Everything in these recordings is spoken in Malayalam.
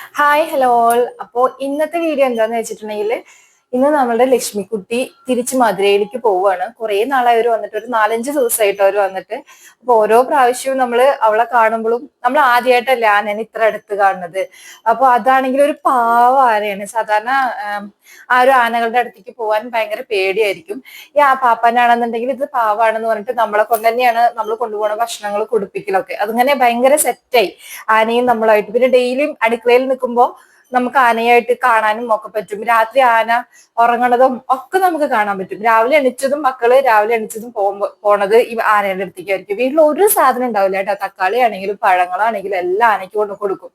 ഹായ് ഹലോ അപ്പോൾ ഇന്നത്തെ വീഡിയോ എന്താന്ന് വെച്ചിട്ടുണ്ടെങ്കിൽ ഇന്ന് നമ്മളുടെ ലക്ഷ്മിക്കുട്ടി തിരിച്ച് മധുരയിലേക്ക് പോവുകയാണ്. കുറെ നാളായി അവർ വന്നിട്ട് ഒരു നാലഞ്ച് ദിവസമായിട്ട് അവർ വന്നിട്ട്. അപ്പൊ ഓരോ പ്രാവശ്യവും നമ്മൾ അവളെ കാണുമ്പോഴും നമ്മൾ ആദ്യമായിട്ടല്ല ആനനെ ഇത്ര അടുത്ത് കാണുന്നത്. അപ്പൊ അതാണെങ്കിൽ ഒരു പാവ ആനയാണ്. സാധാരണ ആം, ഒരു ആനകളുടെ അടുത്തേക്ക് പോകാൻ ഭയങ്കര പേടിയായിരിക്കും. ഈ ആ പാപ്പാനാണെന്നുണ്ടെങ്കിൽ ഇത് പാവാണെന്ന് പറഞ്ഞിട്ട് നമ്മളെ കൊണ്ട് തന്നെയാണ് നമ്മൾ കൊണ്ടുപോകുന്ന ഭക്ഷണങ്ങൾ കുടിപ്പിക്കലൊക്കെ. അതിങ്ങനെ ഭയങ്കര സെറ്റായി ആനയും നമ്മളായിട്ട്. പിന്നെ ഡെയിലിയും അടുക്കളയിൽ നിൽക്കുമ്പോൾ നമുക്ക് ആനയായിട്ട് കാണാനും ഒക്കെ പറ്റും. രാത്രി ആന ഉറങ്ങണതും ഒക്കെ നമുക്ക് കാണാൻ പറ്റും. രാവിലെ എണിച്ചതും മക്കൾ രാവിലെ എണിച്ചതും പോകുമ്പോ പോണത് ഈ ആനയുടെ അടുത്തേക്കായിരിക്കും. വീട്ടിൽ ഒരു സാധനം ഉണ്ടാവില്ല കേട്ടോ. തക്കാളി ആണെങ്കിലും പഴങ്ങളാണെങ്കിലും എല്ലാം ആനയ്ക്ക് കൊണ്ട് കൊടുക്കും.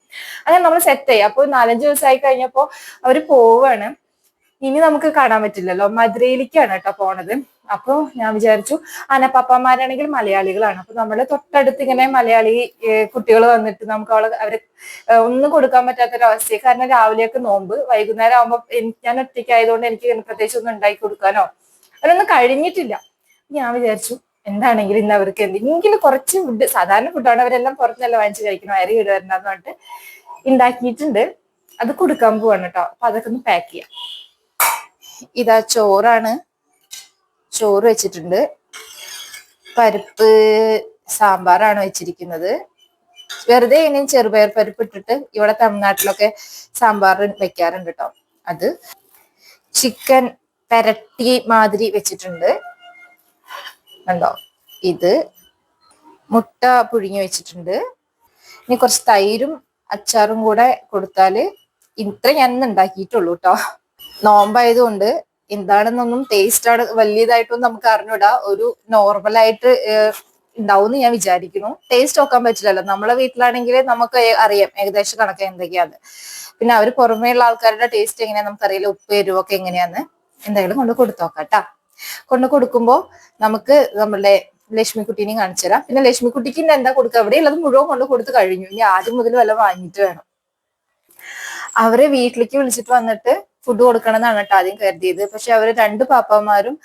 അങ്ങനെ നമ്മൾ സെറ്റായി അപ്പൊ നാലഞ്ച് ദിവസമായി കഴിഞ്ഞപ്പോ അവർ പോവാണ്. ഇനി നമുക്ക് കാണാൻ പറ്റില്ലല്ലോ. മധുരയിലേക്കാണ് കേട്ടോ പോണത്. അപ്പൊ ഞാൻ വിചാരിച്ചു അനപ്പാപ്പന്മാരാണെങ്കിൽ മലയാളികളാണ്. അപ്പൊ നമ്മൾ തൊട്ടടുത്ത് ഇങ്ങനെ മലയാളി കുട്ടികൾ വന്നിട്ട് നമുക്ക് അവളെ അവർ ഒന്നും കൊടുക്കാൻ പറ്റാത്തൊരവസ്ഥയെ കാരണം രാവിലെയൊക്കെ നോമ്പ്. വൈകുന്നേരം ആകുമ്പോൾ ഞാൻ ഒറ്റയ്ക്ക് ആയതുകൊണ്ട് എനിക്ക് പ്രത്യേകിച്ച് ഒന്നും ഉണ്ടാക്കി കൊടുക്കാനോ അവരൊന്നും കഴിഞ്ഞിട്ടില്ല. ഞാൻ വിചാരിച്ചു എന്താണെങ്കിലും ഇന്ന് അവർക്ക് എന്തെങ്കിലും കുറച്ച് ഫുഡ് സാധാരണ ഫുഡാണ് അവരെല്ലാം പുറത്തുനിന്നല്ല വാങ്ങിച്ച് കഴിക്കണം അരി ഇടുവരണ്ടെന്ന് പറഞ്ഞിട്ട് ഉണ്ടാക്കിയിട്ടുണ്ട്. അത് കൊടുക്കാൻ പോവാണ് കേട്ടോ. അപ്പൊ അതൊക്കെ ഒന്ന് പാക്ക് ചെയ്യാം. ഇതാ ചോറാണ്. ചോറ് വെച്ചിട്ടുണ്ട്. പരിപ്പ് സാമ്പാറാണ് വെച്ചിരിക്കുന്നത്. വെറുതെ ഇനി ചെറുപയർ പരിപ്പ് ഇട്ടിട്ട് ഇവിടെ തമിഴ്നാട്ടിലൊക്കെ സാമ്പാർ വെക്കാറുണ്ട് കേട്ടോ അത് ചിക്കൻ പെരട്ടി മാതിരി വെച്ചിട്ടുണ്ട്. കണ്ടോ? ഇത് മുട്ട പുഴുങ്ങി വെച്ചിട്ടുണ്ട്. ഇനി കുറച്ച് തൈരും അച്ചാറും കൂടെ കൊടുത്താൽ ഇത്ര ഞാൻ ഉണ്ടാക്കിയിട്ടുള്ളൂ കേട്ടോ നോമ്പായതുകൊണ്ട് എന്താണെന്നൊന്നും ടേസ്റ്റ് ആണ് വലിയതായിട്ടൊന്നും നമുക്ക് അറിഞ്ഞൂടാ. ഒരു നോർമലായിട്ട് ഉണ്ടാവും എന്ന് ഞാൻ വിചാരിക്കുന്നു. ടേസ്റ്റ് നോക്കാൻ പറ്റില്ലല്ലോ. നമ്മളെ വീട്ടിലാണെങ്കിൽ നമുക്ക് അറിയാം ഏകദേശം കണക്ക് എന്തൊക്കെയാണ് പിന്നെ അവർ പുറമേയുള്ള ആൾക്കാരുടെ ടേസ്റ്റ് എങ്ങനെയാ നമുക്കറിയില്ല. ഉപ്പ് എരിവൊക്കെ എങ്ങനെയാന്ന്. എന്തായാലും കൊണ്ട് കൊടുത്തു നോക്കാട്ടാ കൊണ്ട് കൊടുക്കുമ്പോ നമുക്ക് നമ്മളുടെ ലക്ഷ്മിക്കുട്ടീനെയും കാണിച്ചു തരാം പിന്നെ ലക്ഷ്മിക്കുട്ടിക്ക് എന്താ കൊടുക്കുക? അവിടെ ഉള്ളത് മുഴുവൻ കൊണ്ട് കൊടുത്ത് കഴിഞ്ഞു. ഇനി ആദ്യം മുതൽ വല്ല വാങ്ങിയിട്ട് വേണം. അവരെ വീട്ടിലേക്ക് വിളിച്ചിട്ട് വന്നിട്ട് ഫുഡ് കൊടുക്കണം എന്നാണ് കേട്ടോ ആദ്യം കരുതിയത്. പക്ഷെ അവർ രണ്ട് പാപ്പന്മാരും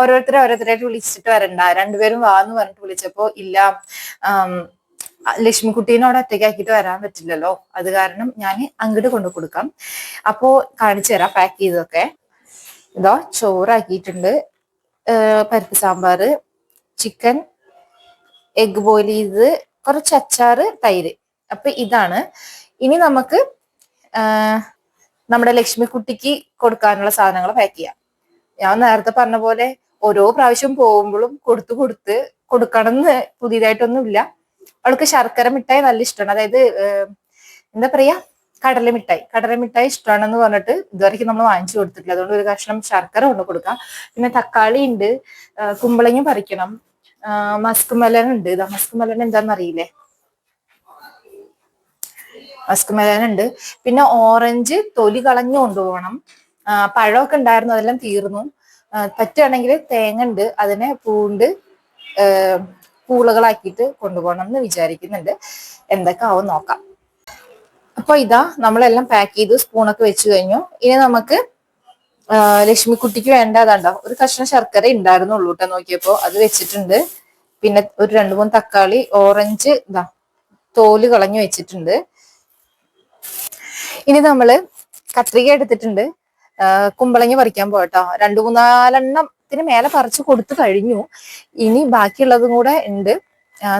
ഓരോരുത്തരെ ഓരോരുത്തരായിട്ട് വിളിച്ചിട്ട് വരണ്ട. രണ്ടുപേരും വാ എന്ന് പറഞ്ഞിട്ട് വിളിച്ചപ്പോ ഇല്ല. ലക്ഷ്മിക്കുട്ടീനോട് ഒറ്റയ്ക്കാക്കിയിട്ട് വരാൻ പറ്റില്ലല്ലോ. അത് കാരണം ഞാൻ അങ്ങോട്ട് കൊണ്ടു കൊടുക്കാം. അപ്പോ കാണിച്ചു തരാം പാക്ക് ചെയ്തൊക്കെ ഇതോ ചോറാക്കിയിട്ടുണ്ട്. പരിപ്പ് സാമ്പാറ് ചിക്കൻ എഗ് ബോയിൽ ചെയ്ത് കുറച്ച് അച്ചാറ് തൈര്. അപ്പൊ ഇതാണ്. ഇനി നമുക്ക് നമ്മുടെ ലക്ഷ്മിക്കുട്ടിക്ക് കൊടുക്കാനുള്ള സാധനങ്ങൾ പാക്ക് ചെയ്യാം. ഞാൻ നേരത്തെ പറഞ്ഞ പോലെ ഓരോ പ്രാവശ്യം പോകുമ്പോഴും കൊടുത്തു കൊടുത്ത് കൊടുക്കണം എന്ന് പുതിയതായിട്ടൊന്നുമില്ല. അവൾക്ക് ശർക്കര മിഠായി നല്ല ഇഷ്ടമാണ്. അതായത് എന്താ പറയാ? കടല മിഠായി. കടല മിഠായി ഇഷ്ടമാണെന്ന് പറഞ്ഞിട്ട് ഇതുവരെയ്ക്ക് നമ്മൾ വാങ്ങിച്ചു കൊടുത്തിട്ടില്ല. അതുകൊണ്ട് ഒരു കഷ്ണം ശർക്കര കൊണ്ട് കൊടുക്കാം. പിന്നെ തക്കാളി ഉണ്ട്. കുമ്പളങ്ങി പറിക്കണം. മസ്ക് മലൻ ഉണ്ട്. മസ്ക് മലൻ എന്താണെന്ന് അറിയില്ലേ? മസ്ക് ഉണ്ട് പിന്നെ ഓറഞ്ച് തൊലി കളഞ്ഞു കൊണ്ടുപോകണം. പഴമൊക്കെ ഉണ്ടായിരുന്നു അതെല്ലാം തീർന്നു. പറ്റുകയാണെങ്കിൽ തേങ്ങ ഉണ്ട് അതിനെ പൂണ്ട് പൂളകളാക്കിയിട്ട് കൊണ്ടുപോകണം എന്ന് വിചാരിക്കുന്നുണ്ട്. എന്തൊക്കെ ആവും നോക്കാം. അപ്പൊ ഇതാ നമ്മളെല്ലാം പാക്ക് ചെയ്ത് സ്പൂണൊക്കെ വെച്ചു കഴിഞ്ഞു. ഇനി നമുക്ക് ലക്ഷ്മിക്കുട്ടിക്ക് വേണ്ട വേണ്ടതാണ്ടോ ഒരു കഷ്ണം ശർക്കര ഉണ്ടായിരുന്നുള്ളൂ കേട്ടോ നോക്കിയപ്പോ. അത് വെച്ചിട്ടുണ്ട്. പിന്നെ ഒരു രണ്ടു മൂന്ന് തക്കാളി ഓറഞ്ച് ഇതാ തോൽ കളഞ്ഞു വെച്ചിട്ടുണ്ട്. ഇനി നമ്മൾ കത്രിക എടുത്തിട്ടുണ്ട്. കുമ്പളങ്ങി പറിക്കാൻ പോകട്ടോ. രണ്ടു മൂന്നാലെണ്ണത്തിന് മേലെ പറിച്ചു കൊടുത്തു കഴിഞ്ഞു. ഇനി ബാക്കിയുള്ളതും കൂടെ ഉണ്ട്.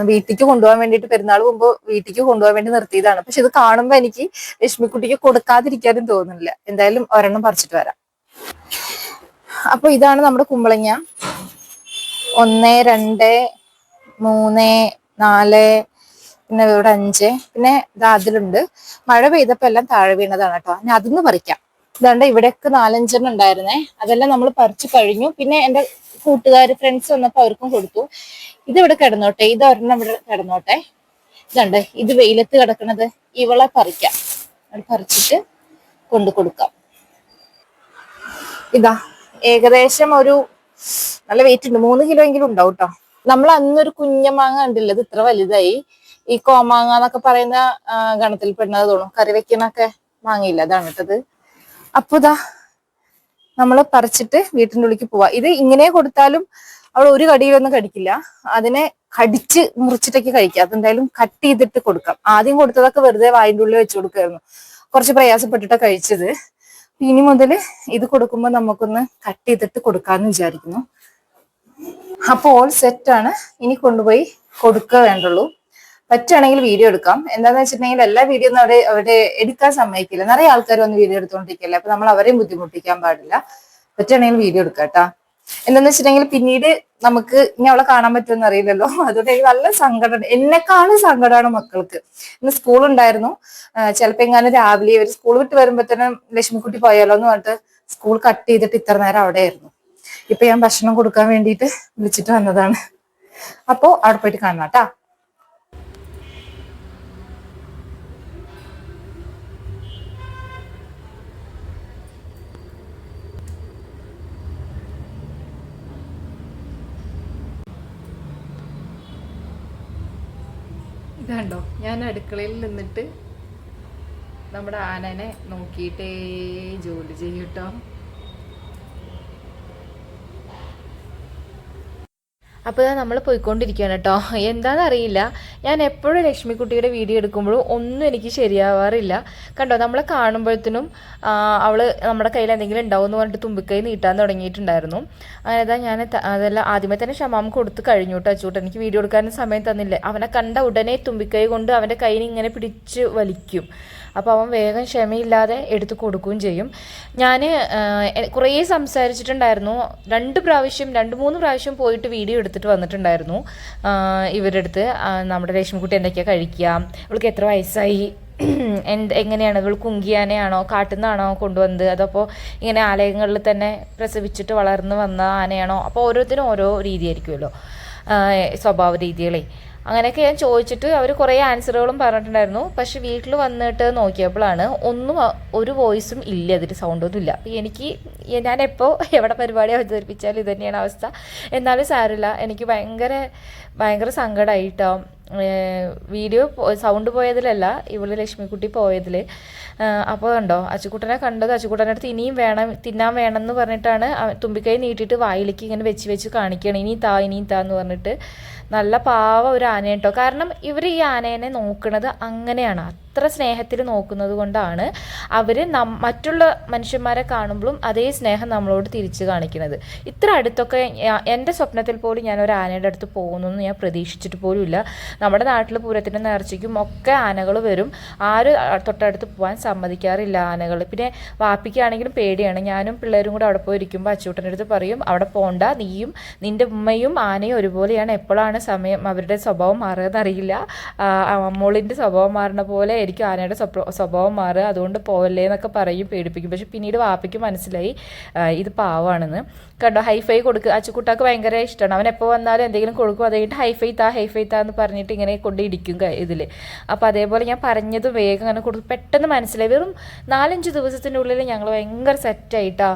വീട്ടിക്ക് കൊണ്ടുപോകാൻ വേണ്ടിയിട്ട് പെരുന്നാൾ മുമ്പ് വീട്ടിക്ക് കൊണ്ടുപോകാൻ വേണ്ടി നിർത്തിയതാണ്. പക്ഷെ ഇത് കാണുമ്പോ എനിക്ക് ലക്ഷ്മിക്കുട്ടിക്ക് കൊടുക്കാതിരിക്കാനും തോന്നുന്നില്ല. എന്തായാലും ഒരെണ്ണം പറിച്ചിട്ട് വരാം. അപ്പൊ ഇതാണ് നമ്മുടെ കുമ്പളങ്ങ. ഒന്ന് രണ്ട് മൂന്ന് നാല് പിന്നെ ഇവിടെ അഞ്ച്. പിന്നെ ഇതാ അതിലുണ്ട്. മഴ പെയ്തപ്പോ എല്ലാം താഴെ വീണതാണ് കേട്ടോ. ഞാൻ അതൊന്ന് പറിക്കാം. ഇതാണ്ട് ഇവിടെയൊക്കെ നാലഞ്ചെണ്ണം ഉണ്ടായിരുന്നേ. അതെല്ലാം നമ്മൾ പറിച്ചു കഴിഞ്ഞു. പിന്നെ എന്റെ കൂട്ടുകാർ ഫ്രണ്ട്സ് വന്നപ്പോ അവർക്കും കൊടുത്തു. ഇത് ഇവിടെ കിടന്നോട്ടെ. ഇത് ഒരെണ്ണം ഇവിടെ കിടന്നോട്ടെ. ഇതുണ്ട് ഇത് വെയിലത്ത് കിടക്കണത് ഇവളെ പറിക്കാം. പറിച്ചിട്ട് കൊണ്ടു കൊടുക്കാം. ഇതാ ഏകദേശം ഒരു നല്ല വെയിറ്റ് ഉണ്ട്. മൂന്ന് കിലോ എങ്കിലും ഉണ്ടാവും കേട്ടോ. നമ്മൾ അന്നൊരു കുഞ്ഞമാങ്ങ കണ്ടില്ല? ഇത് ഇത്ര വലുതായി. ഈ കോമാങ്ങ എന്നൊക്കെ പറയുന്ന ഗണത്തിൽ പെടുന്നത് തോന്നും കറി വെക്കണൊക്കെ മാങ്ങയില്ല. അതാണ് ഇട്ടത് അപ്പൊ ഇതാ നമ്മൾ പറിച്ചിട്ട് വീട്ടിന്റെ ഉള്ളിലേക്ക് പോവാ. ഇത് ഇങ്ങനെ കൊടുത്താലും അവൾ ഒരു കടിയിലൊന്നും കടിക്കില്ല. അതിനെ കടിച്ച് മുറിച്ചിട്ടൊക്കെ കഴിക്കുക അതെന്തായാലും കട്ട് ചെയ്തിട്ട് കൊടുക്കാം. ആദ്യം കൊടുത്തതൊക്കെ വെറുതെ വായിന്റെ ഉള്ളിൽ വെച്ച് കൊടുക്കായിരുന്നു കുറച്ച് പ്രയാസപ്പെട്ടിട്ടാണ് കഴിച്ചത്. ഇനി മുതൽ ഇത് കൊടുക്കുമ്പോൾ നമുക്കൊന്ന് കട്ട് ചെയ്തിട്ട് കൊടുക്കാന്ന് വിചാരിക്കുന്നു. അപ്പോൾ ഓൾ സെറ്റാണ് ഇനി കൊണ്ടുപോയി കൊടുക്കുക വേണ്ടുള്ളൂ. പറ്റുകയാണെങ്കിൽ വീഡിയോ എടുക്കാം. എന്താന്ന് വെച്ചിട്ടുണ്ടെങ്കിൽ എല്ലാ വീഡിയോ ഒന്നും അവിടെ അവിടെ എടുക്കാൻ സമ്മതിക്കില്ല. നിറയെ ആൾക്കാർ വന്ന് വീഡിയോ എടുത്തുകൊണ്ടിരിക്കില്ല അപ്പൊ നമ്മൾ അവരെയും ബുദ്ധിമുട്ടിക്കാൻ പാടില്ല. പറ്റുകയാണെങ്കിൽ വീഡിയോ എടുക്കാം കേട്ടാ. എന്താന്ന് വെച്ചിട്ടുണ്ടെങ്കിൽ പിന്നീട് നമുക്ക് ഇനി അവളെ കാണാൻ പറ്റുമെന്ന് അറിയില്ലല്ലോ. അതുകൊണ്ട് എനിക്ക് നല്ല സങ്കടമുണ്ട് എന്നെക്കാളും സങ്കടമാണ് മക്കൾക്ക്. ഇന്ന് സ്കൂൾ ഉണ്ടായിരുന്നു. ചിലപ്പോ എങ്ങാനും രാവിലെ ഒരു സ്കൂൾ വിട്ട് വരുമ്പോഴത്തേനും ലക്ഷ്മിക്കുട്ടി പോയാലോ എന്ന് പറഞ്ഞിട്ട് സ്കൂൾ കട്ട് ചെയ്തിട്ട് ഇത്ര നേരം അവിടെ ആയിരുന്നു ഇപ്പൊ ഞാൻ ഭക്ഷണം കൊടുക്കാൻ വേണ്ടിയിട്ട് വിളിച്ചിട്ട് വന്നതാണ്. അപ്പോ അവിടെ പോയിട്ട് കാണാം കേട്ടാ. ഇതാണ്ടോ ഞാൻ അടുക്കളയിൽ നിന്നിട്ട് നമ്മുടെ ആനനെ നോക്കിയിട്ടേ ജോലി ചെയ്യൂട്ടോ അപ്പോൾ നമ്മൾ പോയിക്കൊണ്ടിരിക്കുകയാണ് കേട്ടോ എന്താണെന്നറിയില്ല ഞാൻ എപ്പോഴും ലക്ഷ്മിക്കുട്ടിയുടെ വീഡിയോ എടുക്കുമ്പോഴും ഒന്നും എനിക്ക് ശരിയാവാറില്ല. കണ്ടോ നമ്മളെ കാണുമ്പോഴത്തേനും അവൾ നമ്മുടെ കയ്യിൽ എന്തെങ്കിലും ഉണ്ടാവും എന്ന് പറഞ്ഞിട്ട് തുമ്പിക്കൈ നീട്ടാൻ തുടങ്ങിയിട്ടുണ്ടായിരുന്നു. അതായത് ഞാൻ അതെല്ലാം ആദ്യമേ തന്നെ ക്ഷമാം കൊടുത്ത് കഴിഞ്ഞു കേട്ടോ അച്ചൂട്ട് എനിക്ക് വീഡിയോ എടുക്കാനും സമയം തന്നില്ല. അവനെ കണ്ട ഉടനെ തുമ്പിക്കൈ കൊണ്ട് അവന്റെ കയ്യിൽ ഇങ്ങനെ പിടിച്ച് വലിക്കും. അപ്പോൾ അവൻ വേഗം ക്ഷമയില്ലാതെ എടുത്തു കൊടുക്കുകയും ചെയ്യും. ഞാൻ കുറേ സംസാരിച്ചിട്ടുണ്ടായിരുന്നു. രണ്ട് പ്രാവശ്യം രണ്ട് മൂന്ന് പ്രാവശ്യം പോയിട്ട് വീഡിയോ എടുത്തിട്ട് വന്നിട്ടുണ്ടായിരുന്നു. ഇവരുടെ അടുത്ത് നമ്മുടെ രേഷ്മക്കുട്ടി എന്തൊക്കെയാണ് കഴിക്കുക? അവൾക്ക് എത്ര വയസ്സായി? എന്ത് എങ്ങനെയാണ്? ഇവൾ കുങ്കിയാനയാണോ? കാട്ടുന്നാണോ കൊണ്ടുവന്നത്? അതപ്പോൾ ഇങ്ങനെ ആലയങ്ങളിൽ തന്നെ പ്രസവിച്ചിട്ട് വളർന്നു വന്ന ആനയാണോ? അപ്പോൾ ഓരോരുത്തരും ഓരോ രീതിയായിരിക്കുമല്ലോ. സ്വഭാവ രീതികളെ. അങ്ങനെയൊക്കെ ഞാൻ ചോദിച്ചിട്ട് അവർ കുറേ ആൻസറുകളും പറഞ്ഞിട്ടുണ്ടായിരുന്നു. പക്ഷെ വീട്ടിൽ വന്നിട്ട് നോക്കിയപ്പോഴാണ് ഒന്നും ഒരു വോയിസും ഇല്ല അതിൽ സൗണ്ടൊന്നും ഇല്ല. അപ്പം എനിക്ക് ഞാൻ എപ്പോൾ എവിടെ പരിപാടി അവതരിപ്പിച്ചാലും ഇത് തന്നെയാണ് അവസ്ഥ. എന്നാലും സാരില്ല എനിക്ക് ഭയങ്കര ഭയങ്കര സങ്കടമായിട്ടോ വീഡിയോ സൗണ്ട് പോയതിലല്ല ഇവൾ ലക്ഷ്മിക്കുട്ടി പോയതിൽ അപ്പോൾ കണ്ടോ അച്ചുക്കുട്ടനെ കണ്ടത് അച്ചുക്കുട്ടന്റെ അടുത്ത് ഇനിയും വേണം തിന്നാൻ വേണം എന്ന് പറഞ്ഞിട്ടാണ് തുമ്പിക്കൈ നീട്ടിയിട്ട് വായിലേക്ക് ഇങ്ങനെ വെച്ച് വെച്ച് കാണിക്കുകയാണ്. ഇനി താ ഇനിയും താ എന്ന് പറഞ്ഞിട്ട് നല്ല പാവ ഒരു ആന കേട്ടോ കാരണം ഇവർ ഈ ആനേനെ നോക്കുന്നത് അങ്ങനെയാണ്. അത്ര സ്നേഹത്തിൽ നോക്കുന്നത് കൊണ്ടാണ് അവർ മറ്റുള്ള മനുഷ്യന്മാരെ കാണുമ്പോഴും അതേ സ്നേഹം നമ്മളോട് തിരിച്ചു കാണിക്കുന്നത് ഇത്ര അടുത്തൊക്കെ എന്റെ സ്വപ്നത്തിൽ പോലും ഞാൻ ഒരു ആനയുടെ അടുത്ത് പോകുന്നു ഞാൻ പ്രതീക്ഷിച്ചിട്ട് പോലുമില്ല. നമ്മുടെ നാട്ടിൽ പൂരത്തിന്റെ നേർച്ചയ്ക്കും ഒക്കെ ആനകൾ വരും. ആരും തൊട്ടടുത്ത് പോകാൻ സമ്മതിക്കാറില്ല ആനകൾ പിന്നെ വാപ്പിക്കാണെങ്കിലും പേടിയാണ്. ഞാനും പിള്ളേരും കൂടെ അവിടെ പോയിരിക്കുമ്പോൾ അച്ചൂട്ടന്റെ അടുത്ത് പറയും അവിടെ പോണ്ട നീയും നിന്റെ ഉമ്മയും ആനയും ഒരുപോലെയാണ്. എപ്പോഴാണ് സമയം? അവരുടെ സ്വഭാവം മാറുകയെന്നറിയില്ല മോളിന്റെ സ്വഭാവം മാറുന്ന പോലെ ആയിരിക്കും ആനയുടെ സ്വഭാവം മാറുക. അതുകൊണ്ട് പോവല്ലേ എന്നൊക്കെ പറയും പേടിപ്പിക്കും. പക്ഷെ പിന്നീട് വാപ്പയ്ക്ക് മനസ്സിലായി ഇത് പാവാണെന്ന്. കണ്ടോ ഹൈഫൈ കൊടുക്കുക അച്ചുക്കുട്ടാക്ക് ഭയങ്കര ഇഷ്ടമാണ് അവൻ എപ്പോൾ വന്നാലും എന്തെങ്കിലും കൊടുക്കും. അത് കഴിഞ്ഞിട്ട് ഹൈഫൈ താ ഹൈഫൈ താ എന്ന് പറഞ്ഞിട്ട് ഇങ്ങനെ കൊണ്ട് ഇതിൽ അപ്പോൾ അതേപോലെ ഞാൻ പറഞ്ഞത് വേഗം അങ്ങനെ കൊടുക്കും പെട്ടെന്ന് മനസ്സിലായി. വെറും നാലഞ്ച് ദിവസത്തിന്റെ ഉള്ളിൽ ഞങ്ങൾ ഭയങ്കര സെറ്റായിട്ടാ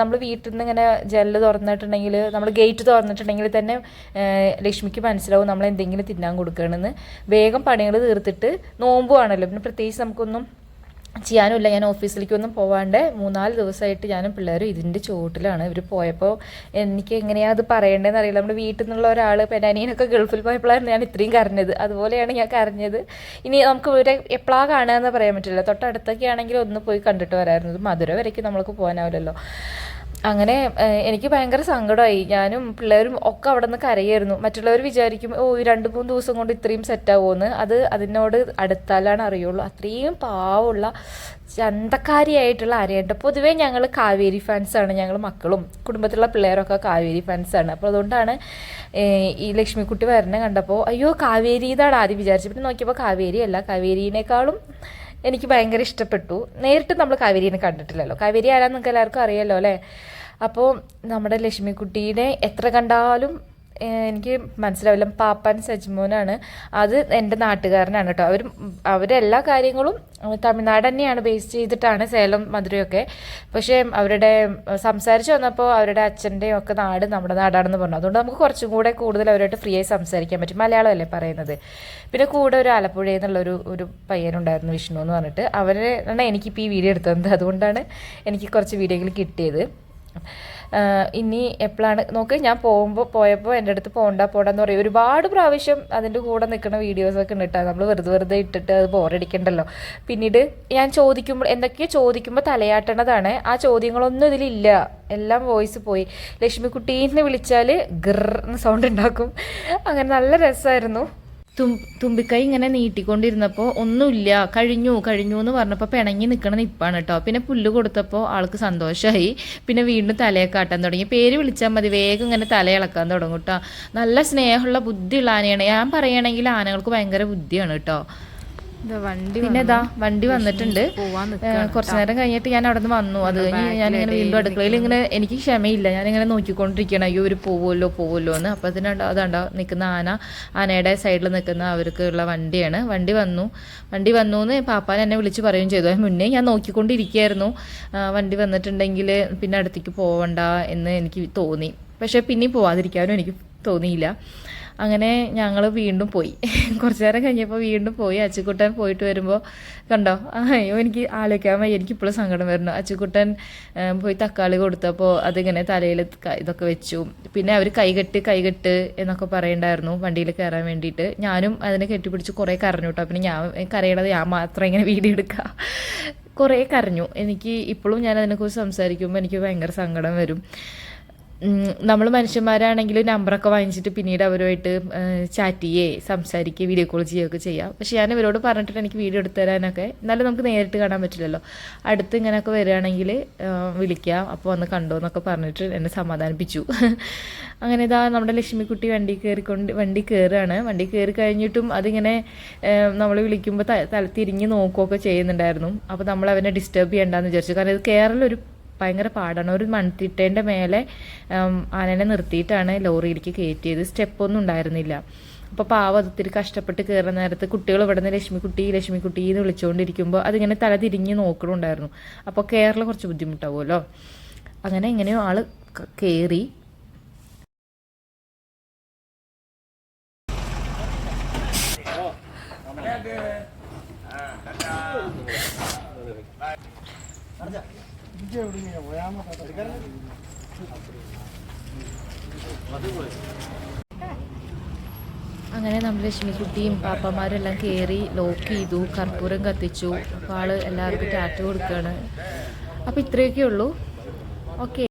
നമ്മൾ വീട്ടിൽ നിന്ന് ഇങ്ങനെ ജനൽ തുറന്നിട്ടുണ്ടെങ്കിൽ നമ്മൾ ഗേറ്റ് തുറന്നിട്ടുണ്ടെങ്കിൽ തന്നെ ലക്ഷ്മിക്ക് മനസ്സിലാവും നമ്മൾ എന്തെങ്കിലും തിന്നാൻ കൊടുക്കണമെന്ന്. വേഗം പണികൾ തീർത്തിട്ട് നോമ്പുവാണല്ലോ. പിന്നെ പ്രത്യേകിച്ച് നമുക്കൊന്നും ചെയ്യാനുമില്ല. ഞാൻ ഓഫീസിലേക്കൊന്നും പോവാണ്ട് മൂന്നാൽ ദിവസമായിട്ട് ഞാനും പിള്ളേരും ഇതിന്റെ ചുവട്ടിലാണ്. ഇവർ പോയപ്പോൾ എനിക്ക് എങ്ങനെയാണ് അത് പറയേണ്ടതെന്ന് അറിയില്ല. നമ്മുടെ വീട്ടിൽ നിന്നുള്ള ഒരാൾ പെനാനീനൊക്കെ ഗൾഫിൽ പോയപ്പോഴാണ് ഞാൻ ഇത്രയും കരഞ്ഞത്. അതുപോലെയാണ് ഞാൻ കരഞ്ഞത്. ഇനി നമുക്ക് ഇവരെ എപ്പോഴാണ് കാണുക എന്ന് പറയാൻ പറ്റില്ല. തൊട്ടടുത്തൊക്കെ ആണെങ്കിൽ ഒന്ന് പോയി കണ്ടിട്ട് വരാമായിരുന്നു. മധുര വരയ്ക്ക് നമ്മൾക്ക് പോകാനാവില്ലല്ലോ. അങ്ങനെ എനിക്ക് ഭയങ്കര സങ്കടമായി ഞാനും പിള്ളേരും ഒക്കെ അവിടെ നിന്ന് കരയായിരുന്നു. മറ്റുള്ളവർ വിചാരിക്കും ഓ ഈ രണ്ട് മൂന്ന് ദിവസം കൊണ്ട് ഇത്രയും സെറ്റാവുമെന്ന് അത് അതിനോട് അടുത്താലാണ് അറിയുള്ളൂ. അത്രയും പാവമുള്ള ചന്തക്കാരിയായിട്ടുള്ള ആരെയുണ്ട്. പൊതുവേ ഞങ്ങൾ കാവേരി ഫാൻസാണ് ഞങ്ങൾ മക്കളും കുടുംബത്തിലുള്ള പിള്ളേരൊക്കെ കാവേരി ഫാൻസാണ് അപ്പോൾ അതുകൊണ്ടാണ് ഈ ലക്ഷ്മിക്കുട്ടി വരണ കണ്ടപ്പോൾ അയ്യോ കാവേരി ഇതാണ് ആദ്യം വിചാരിച്ചു പിന്നെ നോക്കിയപ്പോൾ കാവേരി അല്ല. കാവേരിനേക്കാളും എനിക്ക് ഭയങ്കര ഇഷ്ടപ്പെട്ടു. നേരിട്ട് നമ്മൾ കാവേരിനെ കണ്ടിട്ടില്ലല്ലോ. കാവേരി ആരാന്ന് നിങ്ങൾക്ക് എല്ലാവർക്കും അറിയാലോ അല്ലേ? അപ്പോൾ നമ്മുടെ ലക്ഷ്മിക്കുട്ടീനെ എത്ര കണ്ടാലും എനിക്ക് മനസ്സിലാവില്ല. പാപ്പാൻ സജ്മോനാണ്. അത് എന്റെ നാട്ടുകാരനാണ് കേട്ടോ. അവർ അവരെല്ലാ കാര്യങ്ങളും തമിഴ്നാട് തന്നെയാണ് ബേസ് ചെയ്തിട്ടാണ് സേലം മധുരയൊക്കെ. പക്ഷേ അവരുടെ സംസാരിച്ച് വന്നപ്പോൾ അവരുടെ അച്ഛന്റെയും ഒക്കെ നാട് നമ്മുടെ നാടാണെന്ന് പറഞ്ഞു. അതുകൊണ്ട് നമുക്ക് കുറച്ചും കൂടെ കൂടുതൽ അവരായിട്ട് ഫ്രീ ആയി സംസാരിക്കാൻ പറ്റും. മലയാളമല്ലേ പറയുന്നത്. പിന്നെ കൂടെ ഒരു ആലപ്പുഴ നിന്നുള്ളൊരു ഒരു പയ്യനുണ്ടായിരുന്നു വിഷ്ണു എന്ന് പറഞ്ഞിട്ട്. അവരെ എനിക്കിപ്പോൾ ഈ വീഡിയോ എടുത്തത്. അതുകൊണ്ടാണ് എനിക്ക് കുറച്ച് വീഡിയോകൾ കിട്ടിയത്. ഇനി എപ്പോഴാണ് നോക്ക് ഞാൻ പോകുമ്പോൾ പോയപ്പോൾ എന്റെ അടുത്ത് പോണ്ട പോണ്ടെന്ന് പറയും. ഒരുപാട് പ്രാവശ്യം അതിന്റെ കൂടെ നിൽക്കുന്ന വീഡിയോസൊക്കെ ഉണ്ട് കേട്ടോ നമ്മൾ വെറുതെ വെറുതെ ഇട്ടിട്ട് അത് ബോറടിക്കണ്ടല്ലോ പിന്നീട് ഞാൻ ചോദിക്കുമ്പോൾ എന്തൊക്കെയോ ചോദിക്കുമ്പോൾ തലയാട്ടണതാണ്. ആ ചോദ്യങ്ങളൊന്നും ഇതിലില്ല. എല്ലാം വോയിസ് പോയി. ലക്ഷ്മിക്കുട്ടീന്ന് വിളിച്ചാൽ ഗർ സൗണ്ട് ഉണ്ടാക്കും. അങ്ങനെ നല്ല രസമായിരുന്നു തുമ്പിക്കൈ ഇങ്ങനെ നീട്ടിക്കൊണ്ടിരുന്നപ്പോൾ ഒന്നുമില്ല. കഴിഞ്ഞു കഴിഞ്ഞു എന്ന് പറഞ്ഞപ്പോൾ പിണങ്ങി നിൽക്കണ നിപ്പാണ് കേട്ടോ പിന്നെ പുല്ല് കൊടുത്തപ്പോൾ ആൾക്ക് സന്തോഷമായി പിന്നെ വീണ്ടും തലയെ കാട്ടാൻ തുടങ്ങി. പേര് വിളിച്ചാൽ മതി. വേഗം ഇങ്ങനെ തല ഇളക്കാൻ തുടങ്ങും കേട്ടോ നല്ല സ്നേഹമുള്ള ബുദ്ധിയുള്ള ആനയാണ്. ഞാൻ പറയുകയാണെങ്കിൽ ആനകൾക്ക് ഭയങ്കര ബുദ്ധിയാണ് കേട്ടോ പിന്നെ ഇതാ വണ്ടി വന്നിട്ടുണ്ട്. കുറച്ചു കുറച്ച് നേരം കഴിഞ്ഞിട്ട് ഞാൻ അവിടെ നിന്ന് വന്നു. അത് കഴിഞ്ഞ് ഇങ്ങനെ വീണ്ടും അടുക്കളയിൽ ഇങ്ങനെ എനിക്ക് ക്ഷമയില്ല. ഞാൻ ഇങ്ങനെ നോക്കിക്കൊണ്ടിരിക്കണം അയ്യോ ഒരു പോവുമല്ലോ പോവുമല്ലോ എന്ന് അപ്പോൾ അതിനുണ്ടോ അതാണ്ടോ നിൽക്കുന്ന ആന ആനയുടെ സൈഡിൽ നിൽക്കുന്ന അവർക്കുള്ള വണ്ടിയാണ്. വണ്ടി വന്നു. വണ്ടി വന്നു എന്ന് പാപ്പാൻ എന്നെ വിളിച്ച് പറയുകയും ചെയ്തു. അതിന് മുന്നേ ഞാൻ നോക്കിക്കൊണ്ടിരിക്കുകയായിരുന്നു. വണ്ടി വന്നിട്ടുണ്ടെങ്കിൽ പിന്നെ അടുത്തേക്ക് പോവണ്ട എന്ന് എനിക്ക് തോന്നി. പക്ഷേ പിന്നെ പോവാതിരിക്കാനും എനിക്ക് തോന്നിയില്ല. അങ്ങനെ ഞങ്ങൾ വീണ്ടും പോയി. കുറച്ച് നേരം കഴിഞ്ഞപ്പോൾ വീണ്ടും പോയി. അച്ചുക്കുട്ടൻ പോയിട്ട് വരുമ്പോൾ കണ്ടോ? അയ്യോ എനിക്ക് ആലോചിക്കാൻ വയ്യ. എനിക്ക് ഇപ്പോഴും സങ്കടം വരുന്നു. അച്ചുക്കുട്ടൻ പോയി തക്കാളി കൊടുത്തപ്പോൾ അതിങ്ങനെ തലയിൽ ഇതൊക്കെ വെച്ചു. പിന്നെ അവർ കൈകെട്ട് കൈകെട്ട് എന്നൊക്കെ പറയണ്ടായിരുന്നു വണ്ടിയിൽ കയറാൻ വേണ്ടിയിട്ട്. ഞാനും അതിനെ കെട്ടിപ്പിടിച്ച് കുറേ കരഞ്ഞു കേട്ടോ പിന്നെ ഞാൻ കരയണത് ഞാൻ മാത്രം ഇങ്ങനെ വീഡിയോ എടുക്കുക കുറേ കരഞ്ഞു. എനിക്ക് ഇപ്പോഴും ഞാൻ അതിനെക്കുറിച്ച് സംസാരിക്കുമ്പോൾ എനിക്ക് ഭയങ്കര സങ്കടം വരും. നമ്മൾ മനുഷ്യന്മാരാണെങ്കിൽ നമ്പറൊക്കെ വാങ്ങിച്ചിട്ട് പിന്നീട് അവരുമായിട്ട് ചാറ്റ് ചെയ്യേ സംസാരിക്കുകയോ വീഡിയോ കോൾ ചെയ്യുകയൊക്കെ ചെയ്യാം. പക്ഷേ ഞാൻ ഇവരോട് പറഞ്ഞിട്ട് എനിക്ക് വീഡിയോ എടുത്തു തരാനൊക്കെ. എന്നാലും നമുക്ക് നേരിട്ട് കാണാൻ പറ്റില്ലല്ലോ. അടുത്ത് ഇങ്ങനെയൊക്കെ വരികയാണെങ്കിൽ വിളിക്കാം. അപ്പോൾ വന്ന് കണ്ടോ എന്നൊക്കെ പറഞ്ഞിട്ട് എന്നെ സമാധാനിപ്പിച്ചു. അങ്ങനെ ഇതാ നമ്മുടെ ലക്ഷ്മിക്കുട്ടി വണ്ടി കയറിക്കൊണ്ട് വണ്ടി കയറുകയാണ്. വണ്ടി കയറി കഴിഞ്ഞിട്ടും അതിങ്ങനെ നമ്മൾ വിളിക്കുമ്പോൾ തല തിരിഞ്ഞ് നോക്കുകയൊക്കെ ചെയ്യുന്നുണ്ടായിരുന്നു. അപ്പോൾ നമ്മൾ അവനെ ഡിസ്റ്റർബ് ചെയ്യണ്ടെന്ന് വിചാരിച്ചു. കാരണം ഇത് കേരളം ഭയങ്കര പാടാണ്. ഒരു മൺതിട്ടേന്റെ മേലെ ആനനെ നിർത്തിയിട്ടാണ് ലോറിയിലേക്ക് കയറ്റിയത്. സ്റ്റെപ്പൊന്നും ഉണ്ടായിരുന്നില്ല. അപ്പോൾ പാവം അത് കഷ്ടപ്പെട്ട് കയറുന്ന നേരത്ത് കുട്ടികൾ ഇവിടെ നിന്ന് ലക്ഷ്മിക്കുട്ടി ലക്ഷ്മിക്കുട്ടി എന്ന് വിളിച്ചുകൊണ്ടിരിക്കുമ്പോൾ അതിങ്ങനെ തല തിരിഞ്ഞ് നോക്കണുണ്ടായിരുന്നു. അപ്പോൾ കയറിൽ കുറച്ച് ബുദ്ധിമുട്ടാവുമല്ലോ. അങ്ങനെ എങ്ങനെയോ ആൾ കയറി അങ്ങനെ നമ്മൾ ലക്ഷ്മിക്കുട്ടിയും പാപ്പന്മാരും എല്ലാം കയറി ലോക്ക് ചെയ്തു കർപ്പൂരം കത്തിച്ചു. അപ്പോൾ ആൾ എല്ലാവർക്കും ടാറ്റു കൊടുക്കുകയാണ് അപ്പോൾ ഇത്രയൊക്കെ ഉള്ളൂ ഓക്കെ